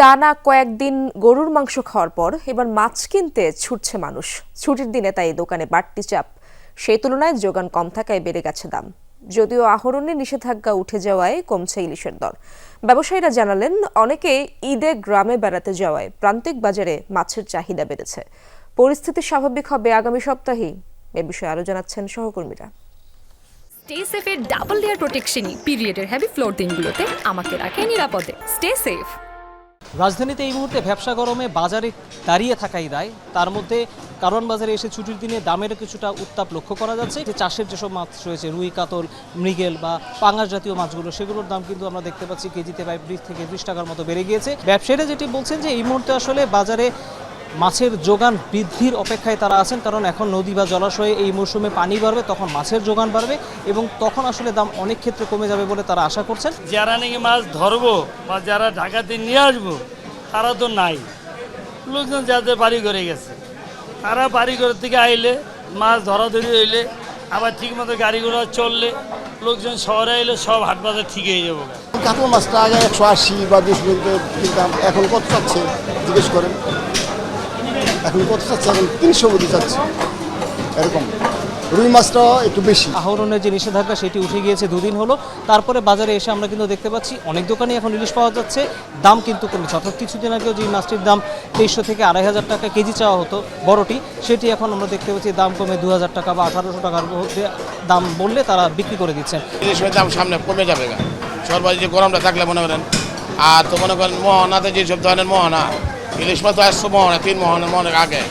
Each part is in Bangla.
টানা কয়েকদিন গরুর মাংস খাওয়ার পর এবার মাছ কিনতে ছুটছে মানুষ। ছুটির দিনে তাই দোকানে বাড়তি চাপ। সেই তুলনায় যোগান কম থাকায় বেড়ে গেছে দাম। যদিও আহরণে নিষেধাজ্ঞা উঠে যাওয়ায় কমছে ইলিশের দর। ব্যবসায়ীরা জানালেন, অনেকে ঈদে গ্রামে বেড়াতে যাওয়ায় প্রান্তিক বাজারে মাছের চাহিদা বেড়েছে। পরিস্থিতি স্বাভাবিক হবে আগামী সপ্তাহেই এ বিষয়ে আরও জানাচ্ছেন সহকর্মীরা। স্টে সেফের ডাবল লেয়ার প্রোটেকশনই পিরিয়ডের হ্যাভি ফ্লোর দিনগুলোতে আমাকে রাখে নিরাপদে। স্টে সেফ রাজধানীতে এই মুহূর্তে ব্যবসা গরমে বাজারে দাঁড়িয়ে থাকাই দায়। তার মধ্যে কারণ বাজারে এসে ছুটির দিনে দামের কিছুটা উত্তাপ লক্ষ্য করা যাচ্ছে। যে চাষের যেসব মাছ রয়েছে, রুই, কাতল, মৃগেল বা পাঙাশ জাতীয় মাছগুলো, সেগুলোর দাম কিন্তু আমরা দেখতে পাচ্ছি কেজিতে প্রায় বিশ থেকে বিশ টাকার মতো বেড়ে গিয়েছে। ব্যবসায়ীরা যেটি বলছেন যে, এই মুহূর্তে আসলে বাজারে মাছের যোগান বৃদ্ধির অপেক্ষায় তারা আছেন কারণ এখন নদী বা জলাশয়ে এই মৌসুমে পানি বাড়বে তখন মাছের যোগান বাড়বে এবং তখন আসলে দাম অনেক ক্ষেত্রে কমে যাবে বলে তারা আশা করছেন। যারা নাকি মাছ ধরবো বা যারা ঢাকাতে নিয়ে আসব তারা তো নাই। লোকজন যাদের বাড়ি করে গেছে। তারা বাড়ি ঘর থেকে আইলে মাছ ধরা ধরাধরি হইলে আবার ঠিক মতো গাড়ি ঘোড়া চললে লোকজন শহরে এলে সব হাট বাজার ঠিক হয়ে যাব। কাতল মাছটা আগে একশো আশি বা দুশো কিনতাম এখন কত চাচ্ছে জিজ্ঞেস করেন। এখন কত চাচ্ছে এখন তিনশো মধ্যে চাচ্ছে এরকম। রুই মাছটা একটু বেশি। আহরণের যে নিষেধাজ্ঞা সেটি উঠে গিয়েছে দুদিন হলো। তারপরে বাজারে এসে আমরা কিন্তু দেখতে পাচ্ছি অনেক দোকানে এখন ইলিশ পাওয়া যাচ্ছে। দাম কিন্তু কমেছে। অর্থাৎ কিছুদিন আগেও যে মাছটির দাম তেইশশো থেকে আড়াই হাজার টাকা কেজি চাওয়া হতো বড়টি সেটি এখন আমরা দেখতে পাচ্ছি দাম কমে দু হাজার টাকা বা আঠারোশো টাকার মধ্যে দাম বললে তারা বিক্রি করে দিচ্ছেন। ইলিশের দাম সামনে কমে যাবে সর্বাধিক যে গরমটা থাকলে মনে করেন আর তো মনে করেন মোহনাতে যেসব ধরনের মোহনা ইলিশ মাছ আসছে মোহনা তিন মোহনা মনে আগে।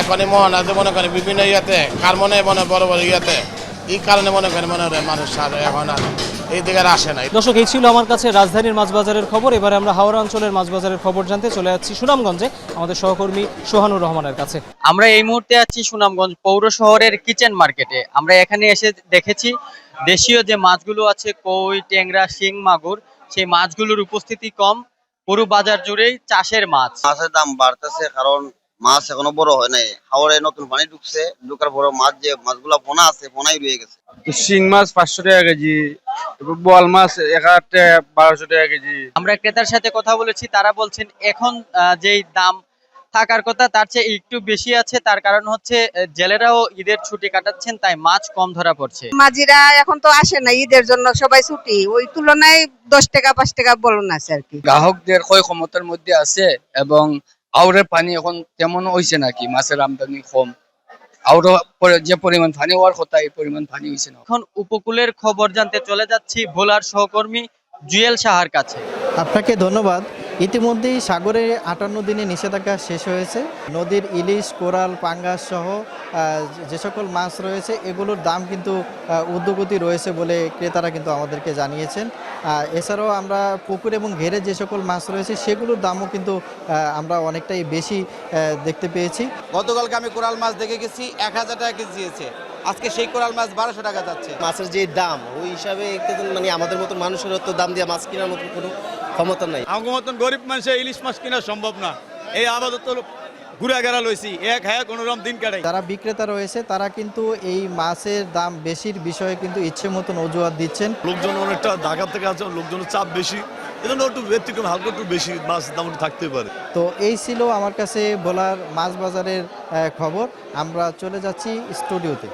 এখন এই মোহনাতে মনে করেন বিভিন্ন ইয়াতে কার মনে মনে বড় বড় ইয়াতে এই কারণে মনে করেন মনে হয় মানুষ আর এখন আর এই দিকে আসে না দর্শক এই ছিল আমার কাছে রাজধানীর মাছ বাজারের খবর। এবারে আমরা হাওড়া অঞ্চলের মাছ বাজারের খবর জানতে চলে যাচ্ছি সুনামগঞ্জে আমাদের সহকর্মী সোহানুর রহমানের কাছে। আমরা এই মুহূর্তে আছি সুনামগঞ্জ পৌর শহরের কিচেন মার্কেটে। আমরা এখানে এসে দেখেছি দেশীয় যে মাছগুলো আছে কই ট্যাংরা শিং মাগুর সেই মাছগুলোর উপস্থিতি কম। পুরো বাজার জুড়েই চাষের মাছ। মাছের দাম বাড়তেছে কারণ মাছ এখনও বড় হয় নাই। হাওড়ে নতুন পানি ঢুকছে ঢুকার বড় মাছ যে মাছগুলা পোনা আছে পোনাই রয়ে গেছে। শিং মাছ পাঁচশো টাকা কেজি বল বোয়াল মাছ এক হাজার টাকা বারোশো টাকা কেজি। আমরা ক্রেতার সাথে কথা বলেছি তারা বলছেন এখন আহ, যেই দাম থাকার কথা তার চেয়ে একটু বেশি আছে। তার কারণ হচ্ছে জেলেরাও ঈদের ছুটি কাটাচ্ছেন তাই মাছ কম ধরা পড়ছে। মাঝিরা এখন তো আসে না ঈদের জন্য সবাই ছুটি। ওই তুলনায় দশ টাকা পাঁচ টাকা বলুন আছে আর কি। গ্রাহকদের ক্ষয় ক্ষমতার মধ্যে আছে এবং আউরের পানি এখন তেমন হয়েছে নাকি? মাছের আমদানি কম। আউরো যে পরিমাণ পানি হওয়ার কথা এই পরিমাণ পানি হয়েছে না। এখন উপকূলের খবর জানতে চলে যাচ্ছি ভোলার সহকর্মী জুয়েল সাহার কাছে। আপনাকে ধন্যবাদ। ইতিমধ্যেই সাগরে আটান্ন দিনে নিষেধাজ্ঞা শেষ হয়েছে। নদীর ইলিশ কোরাল পাঙ্গাস সহ যে সকল মাছ রয়েছে এগুলোর দাম কিন্তু ঊর্ধ্বগতি রয়েছে বলে ক্রেতারা কিন্তু আমাদেরকে জানিয়েছেন। এছাড়াও আমরা পুকুর এবং ঘেরে যে সকল মাছ রয়েছে সেগুলোর দামও কিন্তু আমরা অনেকটাই বেশি দেখতে পেয়েছি। গতকালকে আমি কোরাল মাছ দেখে গেছি এক হাজার টাকা কেজি দিয়েছে। আজকে সেই কোরাল মাছ বারোশো টাকা যাচ্ছে। মাছের যে দাম ওই হিসাবে একটু মানে আমাদের মতো মানুষের তো দাম দিয়ে মাছ কেনার মতো কোনো ক্ষমতা নাই। আমার মতন গরিব মানুষের ইলিশ মাছ কেনা সম্ভব না। এই আপাতত ঘুরে গেরা লইছি এক হ্যাঁ কোনো রকম দিন কাটাই যারা বিক্রেতা রয়েছে তারা কিন্তু এই মাছের দাম বেশির বিষয়ে কিন্তু ইচ্ছে মতন অজুহাত দিচ্ছেন। লোকজন অনেকটা ঢাকা থেকে আছে লোকজনের চাপ বেশি। এজন্য একটু ব্যতিক্রম হালকা একটু বেশি মাছ দাম থাকতে পারে। তো এই ছিল আমার কাছে বলার মাছ বাজারের খবর। আমরা চলে যাচ্ছি স্টুডিওতে।